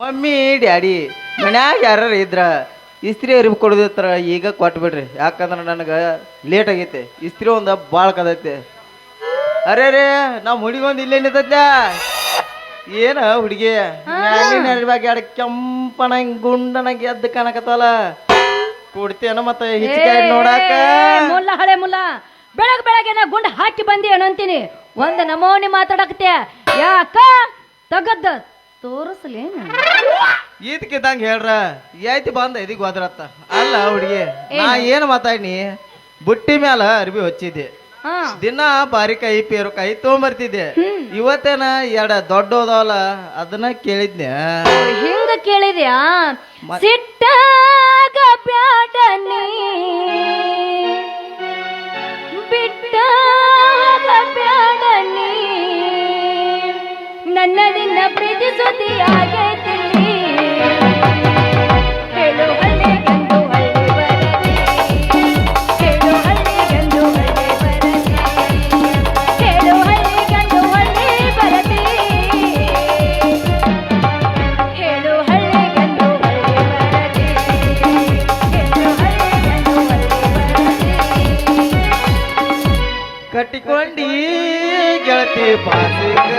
Mummy daddy ಮನ್ಯಾಗ ಯಾರ ಇದ್ರ ಇಸ್ತ್ರಿ ಅರಿವು ಕೊಡದಿತ್ರ ಈಗ ಕೊಟ್ಬಿಡ್ರಿ. ಯಾಕಂದ್ರೆ ನನಗೆ ಲೇಟ್ ಆಗೈತೆ. ಇಸ್ತ್ರಿ ಒಂದು ಭಾಳ ಕದೈತೆ. ಅರೇ ರೇ ನಮ್ಮ ಹುಡುಗೊಂದು ಇಲ್ಲೇ ನಿಂತದ್ಲ? ಏನ ಹುಡುಗಿ? ಅರಿವಾಗ ಎರಡು ಕೆಂಪನ ಗುಂಡನಾಗ ಎದ್ದು ಕಾಣಕತ್ತಲ್ಲ? ಕೊಡ್ತೇನ ಮತ್ತೆ ಹಿಚ್ಕಾಯಿ ನೋಡಾಕ? ಮುಲ್ಲ ಹಳೆ ಮುಲ್ಲ. ಬೆಳಗ್ ಬೆಳಗ್ಗೆನ ಗುಂಡ್ ಹಾಕಿ ಬಂದಿ ಅಂತೀನಿ. ಒಂದ್ ನಮೋನಿ ಮಾತಾಡಕತ್ತೆ ಯಾಕ? ತಗದ್ದ ತೋರಿಸ್ಲೇನು? ಈದ್ಕಿದ್ದಂಗ ಹೇಳ್ರ ಐತಿ ಬಂದ ಇದಿಗ್ ಹೋದ್ರತ್ತ ಅಲ್ಲ ಹುಡುಗಿ ನಾ ಏನು ಮಾತಾಡಿನಿ? ಬುಟ್ಟಿ ಮ್ಯಾಲ ಅರ್ಬಿ ಹಚ್ಚಿದ್ದೆ. ಹಾ. ದಿನ ಬಾರಿ ಕೈ ಪೇರು ಕೈ ತೊಗೊಂಬರ್ತಿದ್ದೆ ಇವತ್ತೇನ ಎಡ ದೊಡ್ಡ ಹೋದವಲ್ಲ ಅದನ್ನ ಕೇಳಿದ್ನೆ ಹಿಂಗ ಕೇಳಿದ್ಯಾ? ಸಿಟ್ಟಾಗ ಬ್ಯಾಡ ನೀ. ಕಟ್ಟಿಕೊಂಡಿ ಗೆಳತಿ ಪಾಸಿಂಗ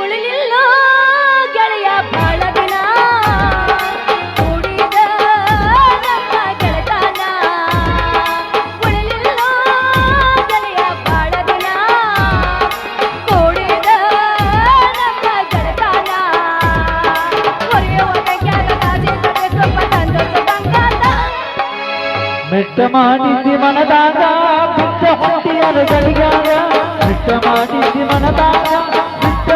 ಉಳಿಲಿಲ್ಲೋ ಗೆಳೆಯ ಬಾಳ ದಿನ. ಕೂಡಿದ ನಮ್ಮ ಗೆಳೆತನ. ಉಳಿಲಿಲ್ಲೋ ಗೆಳೆಯ ಬಾಳ ದಿನ. ಕೂಡಿದ ನಮ್ಮ ಗೆಳೆತನ. ಕೊರೆಯುವ ಕ್ಯಾರ ಕಾಜಿ ಸಡೆ ಸ್ವಲ್ಪ ತಂದದ್ದು ಮೆಟ್ಟ ಮಾಡಿಸಿ ಮನದಾಗ ಬಿಟ್ಟ ಹೊಂಟಿಯರ ಗಳಿಗಾಗ ಮೆಟ್ಟ ಮಾಡಿಸಿ ಮನದಾಗ ಬಿಟ್ಟ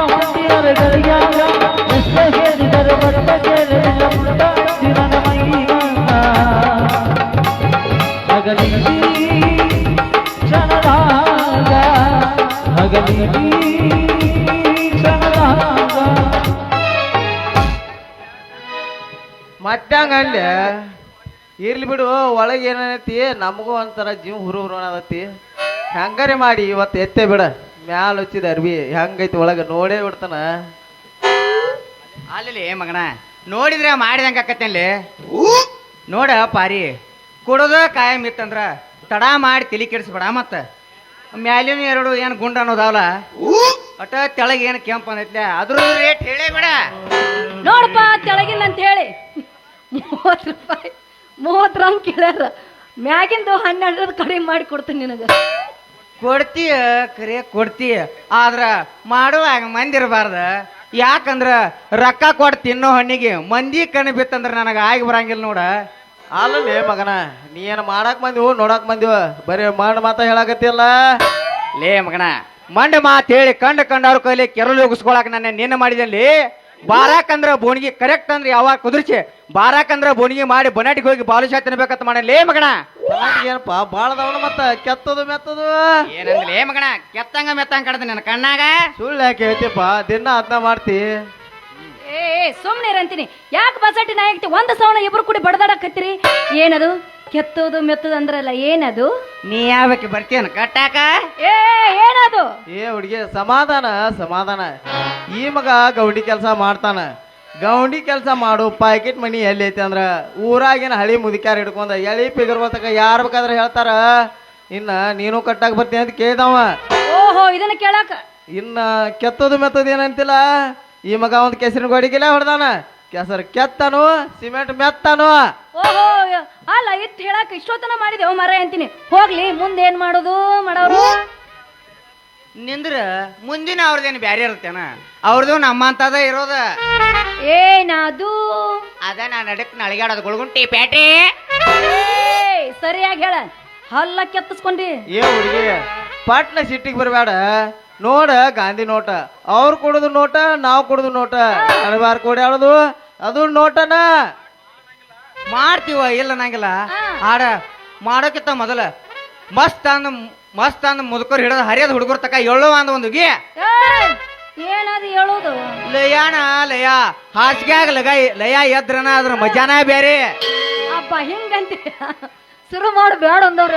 ಬಟ್ಟ ಇರ್ಲಿ ಬಿಡು ಒಳಗೆ ಏನೈತಿ ನಮಗೂ ಒಂಥರ ಜೀವ ಹುರು ಹುರು ಅನ್ನತೈತಿ ಹೆಂಗಾರೆ ಮಾಡಿ ಇವತ್ತು ಎತ್ತೆ ಬಿಡ? ಮ್ಯಾಲ ಹಚ್ಚಿದ ಅರ್ಬಿ ಹೆಂಗೈತಿ ಒಳಗೆ? ನೋಡೇ ಬಿಡ್ತಾನ. ಅಲ್ಲಿ ಮಗನ ನೋಡಿದ್ರೆ ಮಾಡಿದಂಗ ಆಕತ್ತಲ್ಲಿ ನೋಡ ಪಾರಿ ಕೊಡೋದ ಕಾಯಂ ಇತ್ತಂದ್ರ ತಡ ಮಾಡಿ ತಿಳಿ ಕೆಡಿಸ್ಬೇಡ ಮತ್ತ. ಮ್ಯಾಲಿನ ಎರಡು ಏನು ಗುಂಡ ಅನ್ನೋದಾವಲ್ಲ ಒಟ್ಟ ತೆಳಗ ಏನು ಕೆಂಪು ಅನ್ನೈತ್ಲೆ ಅದ್ರ ರೇಟ್ ಹೇಳೇ ಬಿಡ. ನೋಡಪ್ಪ ತೆಳಗಿಲ್ಲ ಅಂತ ಹೇಳಿ. ಮೂವತ್ತು ರೂಪಾಯಿ ಮೂವತ್ತು ರೂಪಾಯಿ ಕೇಳ್ಯಾರ. ಮ್ಯಾಗಿಂದು ಹನ್ನೆರಡು ಕಡಿಮೆ ಮಾಡಿ ಕೊಡ್ತೀನಿ ನಿನಗೆ. ಕೊಡ್ತೀಯ ಕರೆ ಕೊಡ್ತೀಯ. ಆದ್ರ ಮಾಡುವಾಗ ಮಂದಿ ಇರಬಾರ್ದ. ಯಾಕಂದ್ರ ರೊಕ್ಕ ಕೊಟ್ಟು ತಿನ್ನೋ ಹಣ್ಣಿಗೆ ಮಂದಿ ಕಣ್ಣು ಬಿತ್ತಂದ್ರ ನನಗೆ ಆಗಿ ಬರಂಗಿಲ್ಲ ನೋಡ. ಅಲ್ಲೇ ಮಗನ ನೀ ಏನು ಮಾಡಕ್ ಬಂದಿವು ನೋಡಕ್ ಬಂದಿವ ಬರೀ ಮಂಡ್ ಮಾತ ಹೇಳಕತ್ತಿಲ್ಲ ಲೇ ಮಗನ ಮಂಡ ಮಾತು ಹೇಳಿ ಕಂಡ ಕಂಡವ್ರ ಕೈಲಿ ಕೆರಳು ಉಗಿಸ್ಕೊಳಕ್ ನನ್ನ ನಿನ್ನ ಮಾಡಿದಲ್ಲಿ ಬಾರಾಕಂದ್ರ ಬೋಣಿಗೆ ಕರೆಕ್ಟ್ ಅಂದ್ರೆ ಯಾವಾಗ ಕುದುರ್ಚಿ? ಬಾರಾಕಂದ್ರ ಬೋಣಿಗೆ ಮಾಡಿ ಬನಾಟಿಗೆ ಹೋಗಿ ಬಾಲುಶಾ ತಿನ್ಬೇಕಂತ ಮಾಡ. ಲೇ ಮಗಣ ಏನಪ್ಪಾ ಅದಾವಲ್ಲ ಮತ್ತ ಕೆತ್ತದು ಮೆತ್ತದು. ಏನಂದ್ರೆ ಲೇ ಮಗನ ಕೆತ್ತಂಗ ಮೆತ್ತಂಗ ಕಡದ ನನ್ನ ಕಣ್ಣಾಗ. ಸುಳ್ಳು ಯಾಕೆ ಹೇಳ್ತಿಪ್ಪ ದಿನ ಅದನ್ನ ಮಾಡ್ತಿ. ಏ ಸುಮ್ಮನೆ ಸುಮ್ನೆ ಇರಂತೀನಿ ಯಾಕೆ ಬಸಟಿ ನಾಯಕ್ತಿ ಒಂದು ಸವಣ ಇಬ್ರು ಕೂಡಿ ಬಡದಾಡಕತ್ತೀರಿ ಏನದು? ಕೆತ್ತೋದು ಮೆತ್ತದ ಅಂದ್ರಲ್ಲ ಏನದು? ನೀ ಯಾವಕ್ಕೆ ಬರ್ತೀಯನ ಕಟ್ಟಾಕ? ಏ ಏನದು? ಏ ಹುಡುಗಿ ಸಮಾಧಾನ ಸಮಾಧಾನ. ಈ ಮಗ ಗೌಂಡಿ ಕೆಲಸ ಮಾಡ್ತಾನ. ಗೌಂಡಿ ಕೆಲಸ ಮಾಡು ಪ್ಯಾಕೆಟ್ ಮನಿ ಎಲ್ಲಿ ಐತಿ ಅಂದ್ರ ಊರಾಗಿನ ಹಳಿ ಮುದಿಕ್ಯಾರ ಹಿಡ್ಕೊಂಡ ಎಳಿ ಪಿಗರ್ ಬರ್ತಕ ಯಾರು ಬೇಕಾದ್ರೆ ಹೇಳ್ತಾರ. ಇನ್ನ ನೀನು ಕಟ್ಟಾಕ ಬರ್ತೀನಿ ಅಂತ ಕೇಳ್ದವ. ಓಹೋ ಇದನ್ನ ಕೇಳಾಕ. ಇನ್ನ ಕೆತ್ತೋದು ಮೆತ್ತದ ಏನಂತಿಲ್ಲ? ಈ ಮಗ ಒಂದು ಕೆಸರಿನ ಗೋಡಿಗೆಲ್ಲ ಹೊಡ್ದಾನ. ಕೆಸರು ಕೆತ್ತನು ಸಿಮೆಂಟ್ ಮೆತ್ತನು. ಓಹೋ ಅಲ್ಲ ಇತ್ತು ಹೇಳಕ್ ಇಷ್ಟೊತ್ತನ ಮಾಡಿದೆವು ಮರ ಅಂತೀನಿ. ಹೋಗ್ಲಿ ಮುಂದೆ ಏನ್ ಮಾಡೋದು ಮಾಡೋರು? ನಿಂದ್ರ ಮುಂದಿನ ಅವ್ರದೇನು ಬ್ಯಾರೆ ಇರ್ತೇನ ಅವ್ರದ್ದು ನಮ್ಮಂತದ ಇರೋದ. ಏನದು? ಅದ ನಾ ನಡಕ್ ನಳಿಗಾಡೋದು ಗುಳ್ಗುಂಟಿ ಪ್ಯಾಟಿ ಏ ಸರಿಯಾಗಿ ಹೇಳ. ಹಲ್ಲ ಕೆತ್ತಿಸ್ಕೊಂಡಿ ಏ ಹುಡುಗಿ ಪಟ್ನ ಸಿಟ್ಟಿಗೆ ಬರಬೇಡ ನೋಡ ಗಾಂಧಿ ನೋಟ. ಅವ್ರು ಕೊಡೋದು ನೋಟ ನಾವು ಕೊಡೋದು ನೋಟ. ಅಣಬಾರ್ ಕೊಡಿ ಆಡೋದು ಅದು ನೋಟನ? ಮಾಡ್ತೀವ ಇಲ್ಲ ನಂಗಿಲ್ಲ. ಆಡ ಮಾಡೋಕ್ಕಿಂತ ಮೊದಲ. ಮಸ್ತ್ ಅಂದ ಮಸ್ತ್ ಅಂದ್ ಮುದುಕರು ಹಿಡಿದ ಹರಿಯದ ಹುಡುಗರ ತಕ ಎಳ್ಳೋ ಅಂದ ಒಂದು ಗಿ. ಏನದು ಹೇಳೋದು? ಲಯಾಣ ಲಯ. ಹಾಸಿಗ್ಯಾಗ ಲಗ ಲಯ ಎದ್ರನ ಅದ್ರ ಮಜಾನ ಬೇರೆ. ಅಪ್ಪ ಹಿಂಗಂತ. ಶುರು ಮಾಡು ಬೇಡ ಅಂದವ್ರ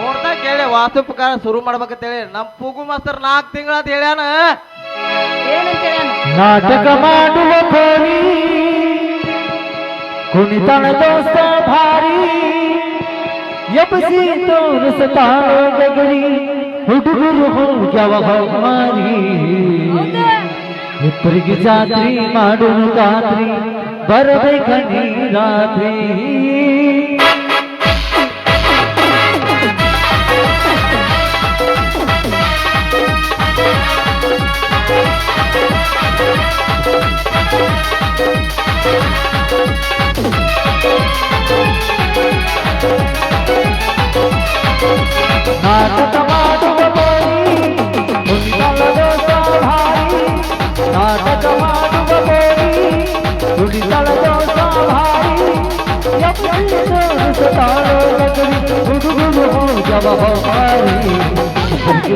ಮೂರ್ತ ಕೇಳಿ ವಾಸ್ತುಪಕಾರ ಶುರು ಮಾಡ್ಬೇಕಂತೇಳಿ ನಮ್ ಪುಗು ಮಾಸ್ತರ್ ನಾಲ್ಕು ತಿಂಗಳ ಅಂತ ಹೇಳ್ಯಾನ? ನಾಟಕ ಮಾಡುವ ಪೋರಿ ಕುಣಿತನ ದೋಸ್ತ ಭಾರಿ ಎಬ್ಸಿ ತೋರಿಸ್ತಾಳೋ ಗಗರಿ ಹುಡುಗರು ಹೋಗ್ಯವ ಮಾರಿ ಹೌದು. ಇಬ್ಬರಿಗೆ ಜಾತ್ರಿ ಮಾಡುವ ರಾತ್ರಿ ಬರಬೇಕ ನೀ ರಾತ್ರಿ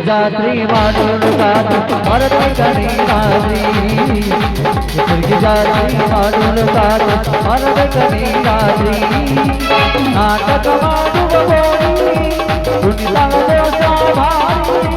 જાત્રી માનોનું કાત ભારતની ઘણી રાજી જાત્રી માનોનું કાત ભારત ઘણી રાજી નાટક માનું ભગોની દુનિયા સ્વાભાવી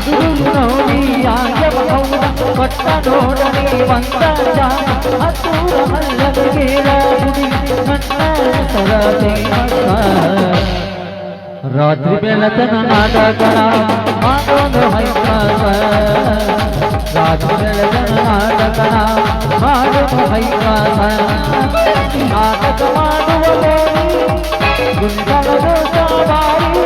ಉದುರು ನೋಡಿ ಆಗಬಹುದ ಕೊಟ್ಟ ನೋಡನೆ ಬಂದ ಹತ್ತೂರ ಮಲ್ಲದ ಕೇಳಿ ಮನ್ನ ಸರತೆ ರಾತ್ರಿ ಬೆಳತನ ನಾಟಕಣ ಮಾತೊಂದು ಹೈಕವ ರಾತ್ರಿ ಬೆಳತನ ನಾಟಕಣ ಮಾತೊಂದು ಹೈಕವ ನಾಟಕ ಮಾಡುವ ಗುಂಡಲದ ಸವಾರಿ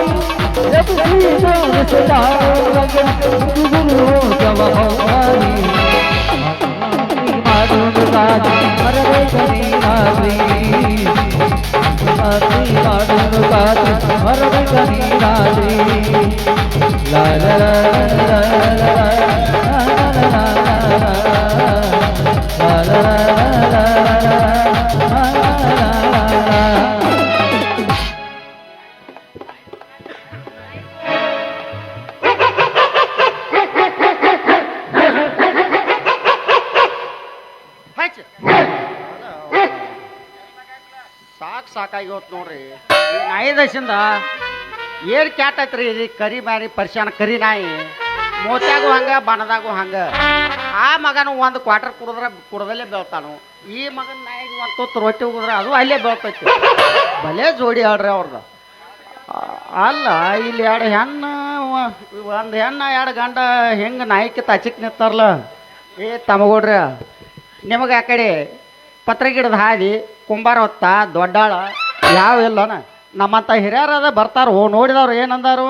la la la la la ಸಾಕ್ ಸಾಕಾಗಿ ಹೋತ್ ನೋಡ್ರಿ. ನಾಯಿ ದಶಿಂದ ಏನ್ ಕ್ಯಾಟ್ ಐತ್ರಿ? ಇದು ಕರಿ ಮ್ಯಾರಿ ಪರಿಶಾನ ಕರಿ ನಾಯಿ. ಮೋತ್ಯಾಗೂ ಹಂಗ, ಬಣದಾಗೂ ಹಂಗ. ಆ ಮಗನು ಒಂದು ಕ್ವಾರ್ಟರ್ ಕುಡಿದ್ರೆ ಕುಡದಲ್ಲೇ ಬೆಳ್ತಾನು. ಈ ಮಗನ ನಾಯಿಗೆ ಒಂದು ತುತ್ತು ರೊಟ್ಟಿ ಹೋಗಿದ್ರೆ ಅದು ಅಲ್ಲೇ ಬೆಳ್ತೈತಿ. ಭಲೇ ಜೋಡಿ ಆಡ್ರಿ ಅವ್ರದ್ದು ಅಲ್ಲ, ಇಲ್ಲಿ ಎರಡು ಹೆಣ್ಣು, ಒಂದು ಹೆಣ್ಣು, ಎರಡು ಗಂಡ, ಹೆಂಗೆ ನಾಯಿಕೆ ತಚಿಕ್ ನಿತ್ತಾರಲ್ಲ ಏ ತಮಗೋಡ್ರಿ ನಿಮಗೆ ಆ ಕಡೆ ಪತ್ರ ಗಿಡದ ಹಾದಿ, ಕುಂಬಾರ ಹೊತ್ತ, ದೊಡ್ಡಾಳ. ಯಾವ ಇಲ್ಲನ? ನಮ್ಮಂತ ಹಿರಿಯರದ ಬರ್ತಾರ. ಓ ನೋಡಿದವ್ರು ಏನಂದಾರು?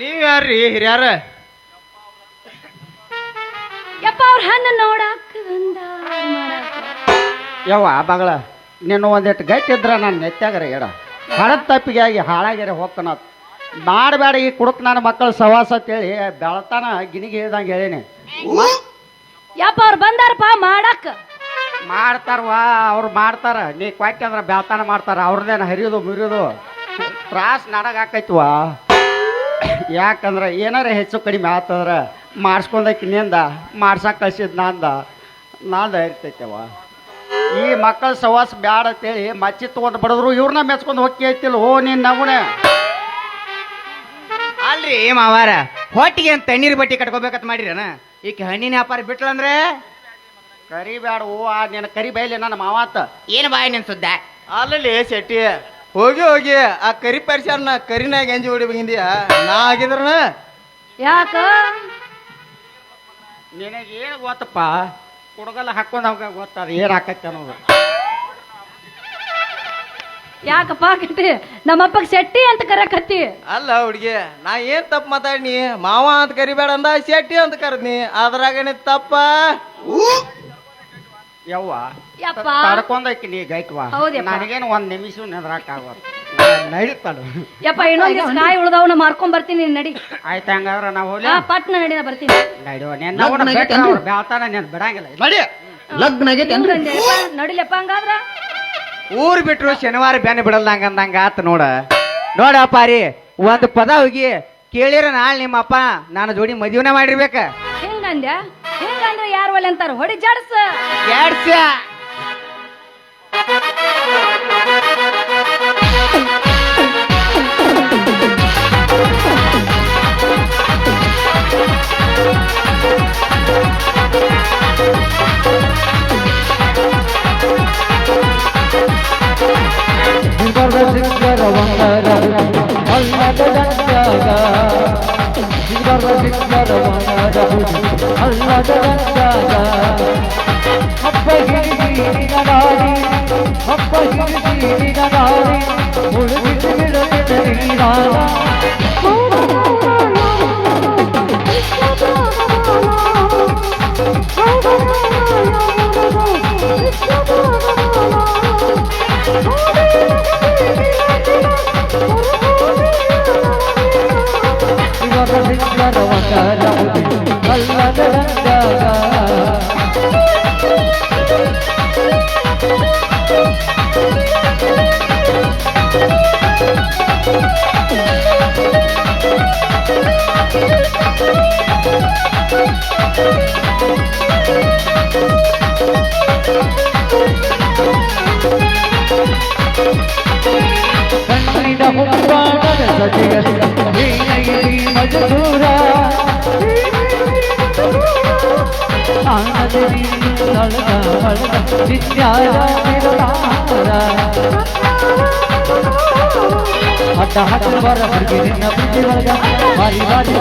ನೀವ್ ಯಾರ್ರಿ ಹಿರಿಯರ? ಯಪ್ಪ ಅವ್ರ ಹಣ್ಣು ನೋಡಾಕ. ಯವ್ವ ಬಗಳ ನೀನು ಒಂದಿಟ್ಟು ಗಟ್ಟಿ ಇದ್ರ ನಾನು ನೆತ್ತಾಗರ ಎಡ. ಹಳದ ತಪ್ಪಿಗೆ ಆಗಿ ಹಾಳಾಗ್ಯಾರ ಹೋಗ್ಕನತ್ ಮಾಡಬೇಡ ಈ ಕುಡುಕ್ ನನ್ನ ಮಕ್ಕಳ ಸವಾಸ ಅಂತೇಳಿ ಬೆಳತಾನ ಗಿನಿಗೆ ಹೇಳ್ದಂಗೆ ಹೇಳಿನಿ. ಯಪ್ಪ ಅವ್ರು ಬಂದಾರಪ್ಪ ಮಾಡಾಕ. ಮಾಡ್ತಾರವಾ, ಅವ್ರು ಮಾಡ್ತಾರ. ನೀ ಕೊಟ್ಟಂದ್ರೆ ಬೆಳ್ತಾನ ಮಾಡ್ತಾರ. ಅವ್ರದ್ದೇನು ಹರಿಯೋದು, ಮುರಿಯೋದು ತ್ರಾಸ ನನಗೆ ಹಾಕೈತ್ವಾ ಯಾಕಂದ್ರೆ ಏನಾರ ಹೆಚ್ಚು ಕಡಿಮೆ ಆತಂದ್ರ ಮಾಡಿಸ್ಕೊಂಡಕ್ಕಿನಿಂದ ಮಾಡ್ಸಕ್ಕೆ ಕಳ್ಸಿದ್ ನಾಂದ ನಾಂದ ಇರ್ತೈತೆವ? ಈ ಮಕ್ಕಳ ಸವಾಸ ಬ್ಯಾಡ ಅಂತೇಳಿ ಮಚ್ಚಿ ತೊಗೊಂಡು ಬಡದ್ರು ಇವ್ರನ್ನ ಮೆಚ್ಕೊಂಡು ಹೊಕ್ಕಿ ಐತಿಲ್ಲ ಓ, ನೀನ್ ನಗುನೆ ಅಲ್ರಿ ಮಾವಾರ, ಹೊಟ್ಟಿಗೆ ಅಂತ ತಣ್ಣೀರ್ ಬಟ್ಟಿ ಕಟ್ಕೋಬೇಕಂತ ಮಾಡಿರನ? ಈಕೆ ಹಣ್ಣಿನ ವ್ಯಾಪಾರ ಬಿಟ್ಲಂದ್ರೆ ಕರಿಬೇಡ ಓ ಆ ನಿನ್ನ ಕರಿ ಬೈಲಿ ನನ್ನ ಮಾವಾತ. ಏನು ಬಾಯಿ ನಿನ್ ಸುದ್ದ? ಅಲ್ಲಲ್ಲಿ ಶೆಟ್ಟಿ ಹೋಗಿ ಹೋಗಿ ಆ ಕರಿ ಪರಿಸರನ ಕರಿನಾಗ ಎಂಜಿ ಹೊಡಿ ಬಂದಿಯ ನಾ ಆಗಿದ್ರನ? ಯಾಕ? ನಿನಗೆ ಏನು ಗೊತ್ತಪ್ಪ? ಕುಡಗಲ್ಲ ಹಾಕೊಂಡು ಹೋಗ ಗೊತ್ತದ ಏನು ಹಾಕತ್ತೆ ಅನ್ನೋದು. ಯಾಕಪ್ಪ ಕಿಟ್ಟಿ ನಮ್ಮಪ್ಪ ಶೆಟ್ಟಿ ಅಂತ ಕರಕತ್ತಿ. ಅಲ್ಲ ಹುಡುಗಿ ನಾ ಏನ್ ತಪ್ಪು ಮಾತಾಡ್ನಿ? ಮಾವ ಅಂತ ಕರಿಬೇಡ ಅಂದ ಶೆಟ್ಟಿ ಅಂತ ಕರದ್ನಿ. ಅದ್ರಾಗನೆ ತಪ್ಪ? ಯವ್ವ ಯಪ್ಪ. ತಡ್ಕೊಂಡೈತಿ ನೀ ಗೈಕ್ವಾ. ಹೌದಪ್ಪ. ನನಗೇನು ಒಂದ್ ನಿಮಿಷ ನಿಂದ್ರಾಕಾಗೋದು ನಡೀತಾಳು ಯಪ್ಪ ಇನ್ನೊಂದ್ ದಿವ್ಸ ಕಾಯಿ ಮಾರ್ಕೊಂಡ್ ಬರ್ತೀನಿ ನೀನ್ ನಡಿ. ಆಯ್ತು ಹಂಗಾದ್ರೆ ನಾವು ಹೋಗ್ಲಿ. ಆ ಪಟ್ನ ನಡಿ ನಾ ಬರ್ತೀನಿ. ನಡಿವ ನಿನ್ನ ಬೆಟ್ರ ಅವ್ರು ಬೆಳ್ತಾನ ನೆನ್ ಬಿಡಂಗಿಲ್ಲ. ನಡಿ. ಲಗ್ನ ಆಗೈತೆ? ನಡಿಲಪ್ಪ ಹಂಗಾದ್ರ? ಊರ್ ಬಿಟ್ರು ಶನಿವಾರ ಬೆನ್ನ ಬಿಡಲ್ದಂಗ ಅಂದಂಗ ಆತ ನೋಡ. ನೋಡ ರೀ ಒಂದ್ ಪದ ಹೋಗಿ ಕೇಳಿರ ನಾಳೆ ನಿಮ್ಮಪ್ಪ ನಾನು ಜೋಡಿ ಮದುವೆನೇ ಮಾಡಿರ್ಬೇಕ. ಹಿಂಗಂದ್ಯ? ಹಿಂಗಂದ್ರೆ ಯಾರು ಒಲೆ ಅಂತಾರ? ಹೊಡಿ ಜಾಡ್ಸ. ಎರಡ್ಸ ಸಿಕ್ಕರವನರಹುದು ಅಲ್ಲದ ಹಬ್ಬ ಹಿಡಿದೀನಿಗ ನಾರಿ ಹಬ್ಬ ಹಿಡಿದೀನಿಗ ನಾರಿ ಉಳಿದು ಬಿಡದೆ ನೀರಾನ ஞானவங்க நம்பி நல்ல நடந்தாரா Thank you. ಕಣ್ಣಿನ ಹುಬ್ಬಾಣದ ಸತಿಯಲ್ಲಿ ಮಜದೂರ ಆನದಿ ತಳದ ಬಳದ ಬಾರಿ ಬಾರಿ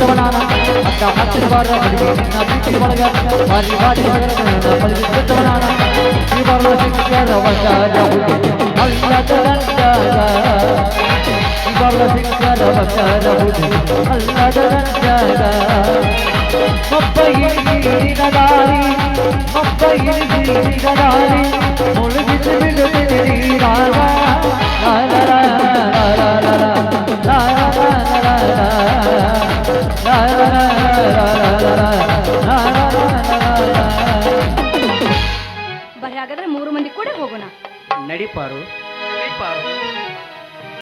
ಬನಾನ ಅಕ್ಕ ಹತ್ತಿರ ಬಾರ ಬೀಟಿಗೆ ಬಳಗ ಬಾರಿ ಬಾರಿ ಬಳಿಗೆ ಬನಾನ ಈ ಬಾರ ಸಿಕ್ಕಾರ ಅಲ್ಲ ಚಲಂಡ ಈ ಬಾರ ಸಿಕ್ಕಾರ ಅಲ್ಲ ಚಲಂಡ ಮಪ್ಪಗಿ ನೀರಿನ ದಾರಿ ಮಪ್ಪಗಿ ನೀರಿನ ದಾರಿ ಮುಳುಗಿಸಿ ಬಿಡುತ್ತೆ ನೀರಾಗ பாரு பாரு